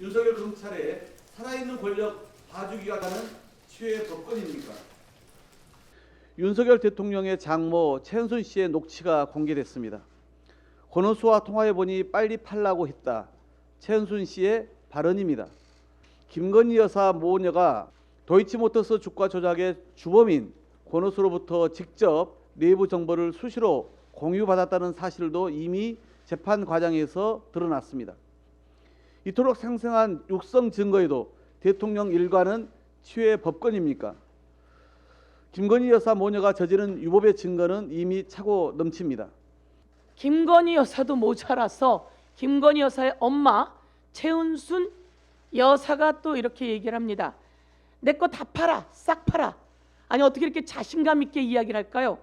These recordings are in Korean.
윤석열 검찰의 살아있는 권력 봐주기가 가는 치외 법권입니까? 윤석열 대통령의 장모 최은순 씨의 녹취가 공개됐습니다. 권오수와 통화해 보니 빨리 팔라고 했다. 최은순 씨의 발언입니다. 김건희 여사 모녀가 도이치모터스 주가 조작의 주범인 권오수로부터 직접 내부 정보를 수시로 공유받았다는 사실도 이미 재판 과정에서 드러났습니다. 이토록 생생한 육성 증거에도 대통령 일가는 치외 법권입니까? 김건희 여사 모녀가 저지른 유법의 증거는 이미 차고 넘칩니다. 김건희 여사도 모자라서 김건희 여사의 엄마 최은순 여사가 또 이렇게 얘기를 합니다. 내 거 다 팔아, 싹 팔아. 아니 어떻게 이렇게 자신감 있게 이야기를 할까요?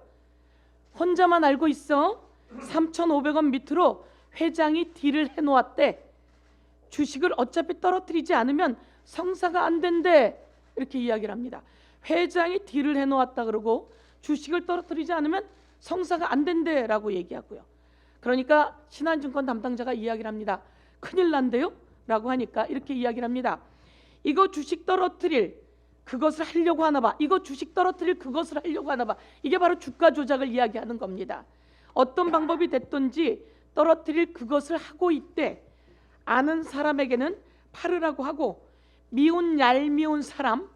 혼자만 알고 있어. 3,500원 밑으로 회장이 딜을 해놓았대. 주식을 어차피 떨어뜨리지 않으면 성사가 안 된대. 이렇게 이야기를 합니다. 회장이 딜을 해놓았다 그러고 주식을 떨어뜨리지 않으면 성사가 안 된대라고 얘기하고요. 그러니까 신한증권 담당자가 이야기를 합니다. 큰일 난대요? 라고 하니까 이렇게 이야기를 합니다. 이거 주식 떨어뜨릴 그것을 하려고 하나 봐. 이거 주식 떨어뜨릴 그것을 하려고 하나 봐. 이게 바로 주가 조작을 이야기하는 겁니다. 어떤 방법이 됐든지 떨어뜨릴 그것을 하고 있대. 아는 사람에게는 팔으라고 하고 미운 얄미운 사람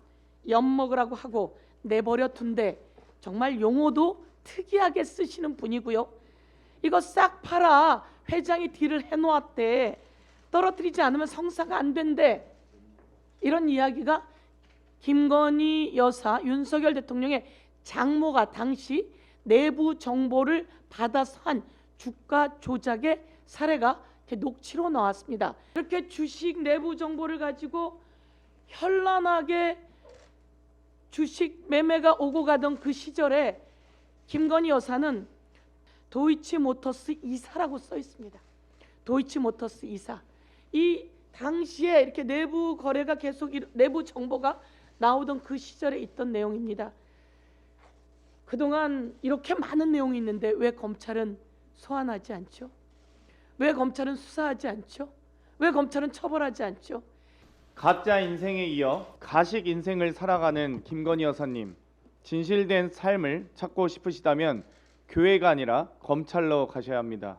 엿먹으라고 하고 내버려 둔대. 정말 용어도 특이하게 쓰시는 분이고요. 이거 싹 팔아. 회장이 딜을 해놓았대. 떨어뜨리지 않으면 성사가 안 된대. 이런 이야기가 김건희 여사 윤석열 대통령의 장모가 당시 내부 정보를 받아서 한 주가 조작의 사례가 이렇게 녹취로 나왔습니다. 이렇게 주식 내부 정보를 가지고 현란하게 주식 매매가 오고 가던 그 시절에 김건희 여사는 도이치 모터스 이사라고 써 있습니다. 도이치 모터스 이사. 이 당시에 이렇게 내부 거래가 계속 일- 내부 정보가 나오던 그 시절에 있던 내용입니다. 그동안 이렇게 많은 내용이 있는데 왜 검찰은 소환하지 않죠? 왜 검찰은 수사하지 않죠? 왜 검찰은 처벌하지 않죠? 가짜 인생에 이어 가식 인생을 살아가는 김건희 여사님 진실된 삶을 찾고 싶으시다면 교회가 아니라 검찰로 가셔야 합니다.